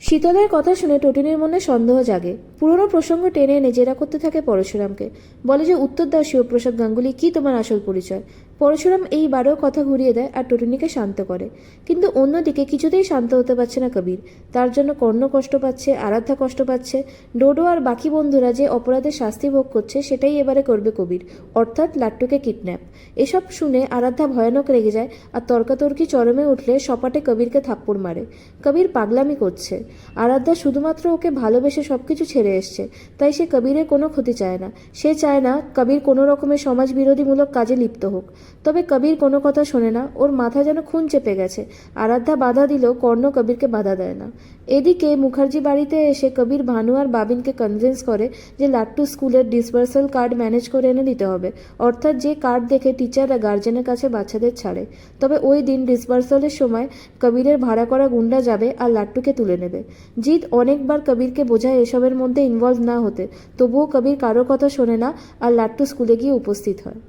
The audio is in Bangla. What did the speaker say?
শীতলের কথা শুনে টটিনের মনে সন্দেহ জাগে। পুরনো প্রসঙ্গ টেনে এনে জেরা করতে থাকে পরশুরামকে। বলে যে, উত্তর দাও শিবপ্রসাদ গাঙ্গুলি, কি তোমার আসল পরিচয়? পরশুরাম এইবারেও কথা ঘুরিয়ে দেয় আর টটিনীকে শান্ত করে। কিন্তু অন্যদিকে কিছুতেই শান্ত হতে পারছে না কবির। তার জন্য কর্ণ কষ্ট পাচ্ছে, আরাধ্যা কষ্ট পাচ্ছে। ডোডো আর বাকি বন্ধুরা যে অপরাধের শাস্তি ভোগ করছে, সেটাই এবারে করবে কবির। অর্থাৎ লাট্টুকে কিডন্যাপ। এসব শুনে আরাধ্যা ভয়ানক রেগে যায় আর তর্কাতর্কি চরমে উঠলে সপাটে কবিরকে থাপ্পড় মারে। কবির পাগলামি করছে। আরাধ্যা শুধুমাত্র ওকে ভালোবেসে সবকিছু ছেড়ে এসছে, তাই সে কবিরের কোনো ক্ষতি চায় না। সে চায় না কবির কোনো রকমের সমাজ বিরোধীমূলক কাজে লিপ্ত হোক। তবে কবির কোনো কথা শোনে না, ওর মাথা যেন খুন চেপে গেছে। আরাধ্যা বাধা দিলেও কর্ণ কবিরকে বাধা দেয় না। এদিকে মুখার্জি বাড়িতে এসে কবির ভানু আর বাবিনকে কনভিন্স করে যে লাট্টু স্কুলের ডিসপার্সাল কার্ড ম্যানেজ করে এনে দিতে হবে। অর্থাৎ যে কার্ড দেখে টিচাররা গার্জেনের কাছে বাচ্চাদের ছাড়ে। তবে ওই দিন ডিসপার্সালের সময় কবিরের ভাড়া করা গুন্ডা যাবে আর লাট্টুকে তুলে নেবে। জিৎ অনেকবার কবিরকে বোঝায় এসবের মধ্যে ইনভলভ না হতে, তবুও কবির কারও কথা শোনে না আর লাট্টু স্কুলে গিয়ে উপস্থিত হয়।